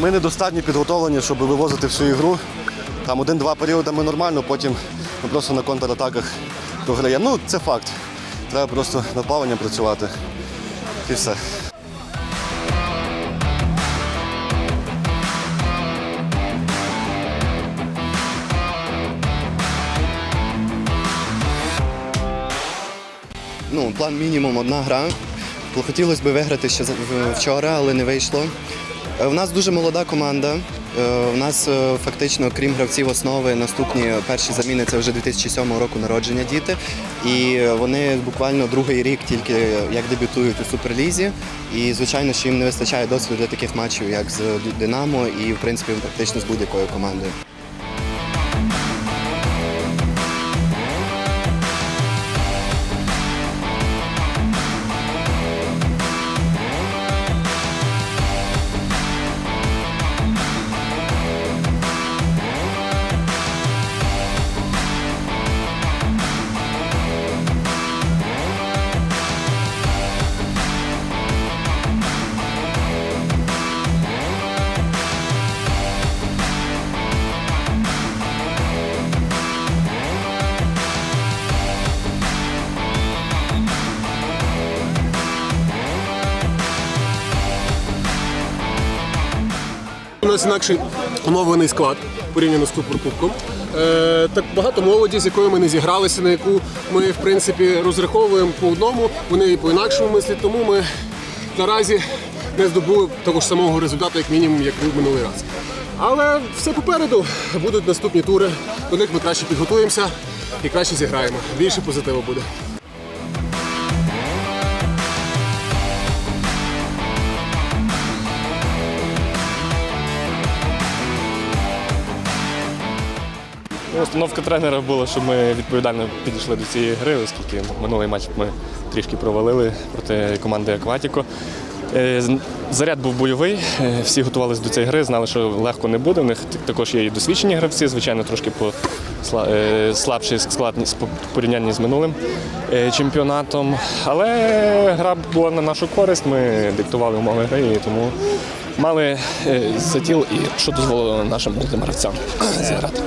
ми недостатньо підготовлені, щоб вивозити всю ігру. Там один-два періоди ми нормально, потім ми просто на контратаках програємо. Ну, це факт. Треба просто над плаванням працювати. І все. Ну, план мінімум одна гра. Хотілося б виграти ще вчора, але не вийшло. Е, У нас дуже молода команда. Е, У нас е, фактично, крім гравців основи, наступні перші заміни це вже 2007 року народження діти. І вони буквально другий рік тільки як дебютують у суперлізі. І звичайно, що їм не вистачає досвіду для таких матчів, як з Динамо, і в принципі практично з будь-якою командою. У нас інакший оновлений склад порівняно з Суперкубком. Е, так багато молоді, з якою ми не зігралися, на яку ми в принципі розраховуємо по одному, вони і по інакшому мислять. Тому ми наразі не здобули того ж самого результату, як мінімум, як був минулий раз. Але все попереду будуть наступні тури. До них ми краще підготуємося і краще зіграємо. Більше позитиву буде. Установка тренера була, щоб ми відповідально підійшли до цієї гри, оскільки минулий матч ми трішки провалили проти команди Акватіко. Е, Заряд був бойовий, е, всі готувалися до цієї гри, знали, що легко не буде. У них також є і досвідчені гравці, звичайно, трошки по е, слабший склад по порівнянні з минулим чемпіонатом. Але гра була на нашу користь, ми диктували умови гри, і тому мали затіл, і що дозволило нашим гравцям зіграти.